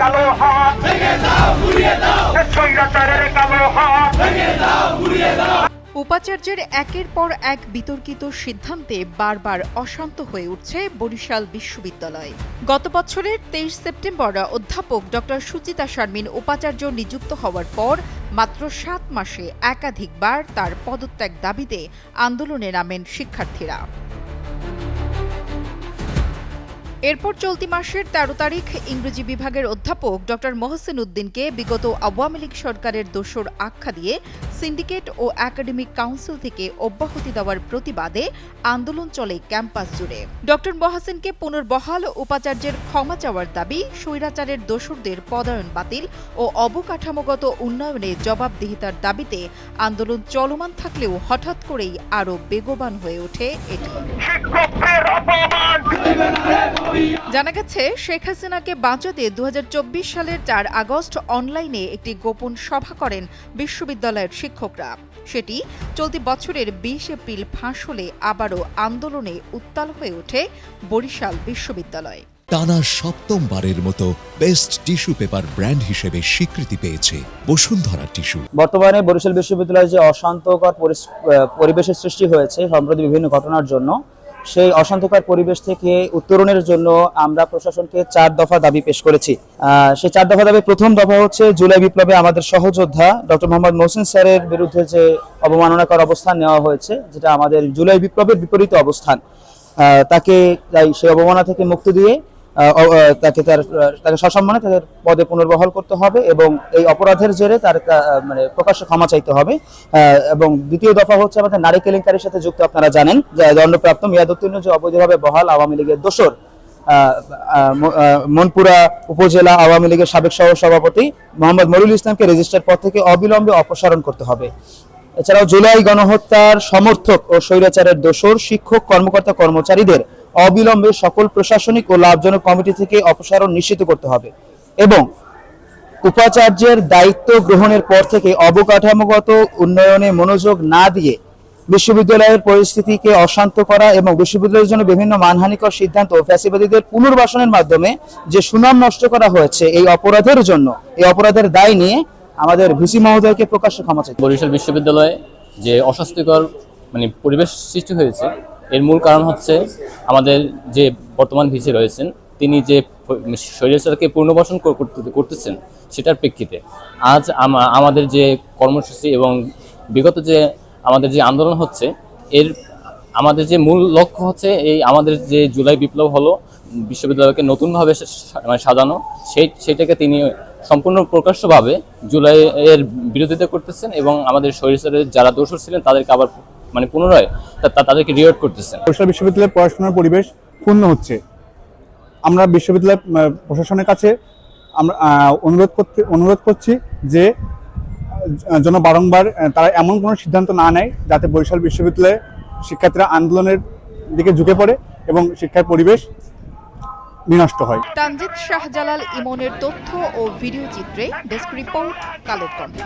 কালো হাত স্বৈরাচারের কালো হাত উপাচার্যের একের পর এক বিতর্কিত সিদ্ধান্তে বারবার অশান্ত হয়ে উঠছে বরিশাল বিশ্ববিদ্যালয়। গত বছরের তেইশ সেপ্টেম্বর অধ্যাপক ডক্টর সুচিতা শারমিন উপাচার্য নিযুক্ত হওয়ার পর মাত্র সাত মাসে একাধিকবার তার পদত্যাগ দাবিতে আন্দোলনে নামেন শিক্ষার্থীরা। এরপর চলতি মাসের ১৩ তারিখ ইংরেজি বিভাগের অধ্যাপক ডক্টর মহসেন উদ্দিনকে বিগত আওয়ামী লীগ সরকারের দোসর আখ্যা দিয়ে সিন্ডিকেট ও একাডেমিক কাউন্সিল থেকে অব্যাহতি দেওয়ার প্রতিবাদে আন্দোলন চলে ক্যাম্পাস জুড়ে। ডক্টর মহাসেনকে পুনর্বহাল উপাচার্যের ক্ষমা চাওয়ার দাবি স্বৈরাচারের দোসরদের পদায়ন বাতিল ও অবকাঠামোগত উন্নয়নে জবাবদিহিতার দাবিতে আন্দোলন চলমান থাকলেও হঠাৎ করেই আরও বেগবান হয়ে ওঠে এটি। জানা গেছে শেখ হাসিনাকে বাঁচাতে দু সালের চার আগস্ট অনলাইনে একটি গোপন সভা করেন বিশ্ববিদ্যালয়ের শিক্ষকরা। সেটি চলতি বছরের বিশ এপ্রিল ফাঁস হলে আবারও আন্দোলনে উত্তাল হয়ে ওঠে বরিশাল বিশ্ববিদ্যালয়। টানা সপ্তমবারের মতো বেস্ট টিস্যু পেপার ব্র্যান্ড হিসেবে স্বীকৃতি পেয়েছে বসুন্ধরা টিস্যু। বর্তমানে বরিশাল বিশ্ববিদ্যালয়ে যে অশান্তকর পরিবেশের সৃষ্টি হয়েছে সম্প্রতি বিভিন্ন ঘটনার জন্য সেই অশান্তকর পরিবেশ থেকে উত্তরণের জন্য আমরা প্রশাসনকে চার দফা দাবি পেশ করেছি। সেই চার দফা দাবি, প্রথম দফা হচ্ছে জুলাই বিপ্লবে আমাদের সহযোদ্ধা ডক্টর মোহাম্মদ মোহসিন স্যারের বিরুদ্ধে যে অবমাননাকর অবস্থান নেওয়া হয়েছে, যেটা আমাদের জুলাই বিপ্লবের বিপরীত অবস্থান তাকে তাই সেই অবমাননা থেকে মুক্তি দিয়ে তাকে তার তাকে সসম্মানে তাদের পদে পুনর্বহাল করতে হবে এবং এই অপরাধের জেরে তার মানে প্রকাশ্যে ক্ষমা চাইতে হবে। এবং দ্বিতীয় দফা হচ্ছে আমাদের নারী কেলেঙ্কারির সাথে যুক্ত আপনারা জানেন দণ্ডপ্রাপ্ত মেয়াদোত্তীর্ণ যে অবৈধভাবে বহাল আওয়ামী লীগের দোসর মনপুরা উপজেলা আওয়ামী লীগের সাবেক সহ সভাপতি মোহাম্মদ মরুল ইসলামকে রেজিস্টার পদ থেকে অবিলম্বে অপসারণ করতে হবে। এছাড়াও জুলাই গণহত্যার সমর্থক ও স্বৈরাচারের দোসর, শিক্ষক, কর্মকর্তা, কর্মচারীদের অবিলম্বে সকল প্রশাসনিক ও লাভজনক কমিটি থেকে অপসারণ নিশ্চিত করতে হবে এবং উপাচার্যের দায়িত্ব গ্রহণের পর থেকে অবকাঠামোগত উন্নয়নে মনোযোগ না দিয়ে বিশ্ববিদ্যালয়ের পরিস্থিতিকে অশান্ত করা এবং বিশ্ববিদ্যালয়ের জন্য বিভিন্ন মানহানিকর সিদ্ধান্ত ও ফ্যাসিবাদীদের পুনর্বাসনের মাধ্যমে যে সুনাম নষ্ট করা হয়েছে এই অপরাধের জন্য, এই অপরাধের দায় নিয়ে আমাদের ভিসি মহোদয়কে প্রকাশ্যে ক্ষমা চাইতে বরিশাল বিশ্ববিদ্যালয়ে যে অস্বস্তিকর মানে পরিবেশ সৃষ্টি হয়েছে এর মূল কারণ হচ্ছে আমাদের যে বর্তমান ভিসি রয়েছেন, তিনি যে শরীরকে পুনর্বাসন করতে- করতেছেন সেটার প্রেক্ষিতে আজ আমাদের যে কর্মসূচি এবং বিগত যে আমাদের যে আন্দোলন হচ্ছে, এর আমাদের যে মূল লক্ষ্য হচ্ছে এই আমাদের যে জুলাই বিপ্লব হলো, বিশ্ববিদ্যালয়কে নতুনভাবে মানে সাজানো, সেই, সেটাকে তিনি সম্পূর্ণ প্রকাশ্যভাবে জুলাই এর বিরোধিতা করতেছেন এবং আমাদের শরীরের যারা দোষর ছিলেন তাদেরকে আবার মানে পুনরায় তাদেরকে রিওয়ার্ড করতেছেন বরিশাল বিশ্ববিদ্যালয়ের পড়াশোনার পরিবেশ ক্ষুণ্ণ হচ্ছে। আমরা বিশ্ববিদ্যালয় প্রশাসনের কাছে আমরা অনুরোধ করতে অনুরোধ করছি যে যেন বারংবার তারা এমন কোনো সিদ্ধান্ত না নেয় যাতে বরিশাল বিশ্ববিদ্যালয়ে শিক্ষার্থীরা আন্দোলনের দিকে ঝুঁকে পড়ে এবং শিক্ষার পরিবেশ বিনষ্ট হয়। তানজিদ শাহজালাল ইমনের তথ্য ও ভিডিও চিত্রে ডেস্ক রিপোর্ট কালের কণ্ঠ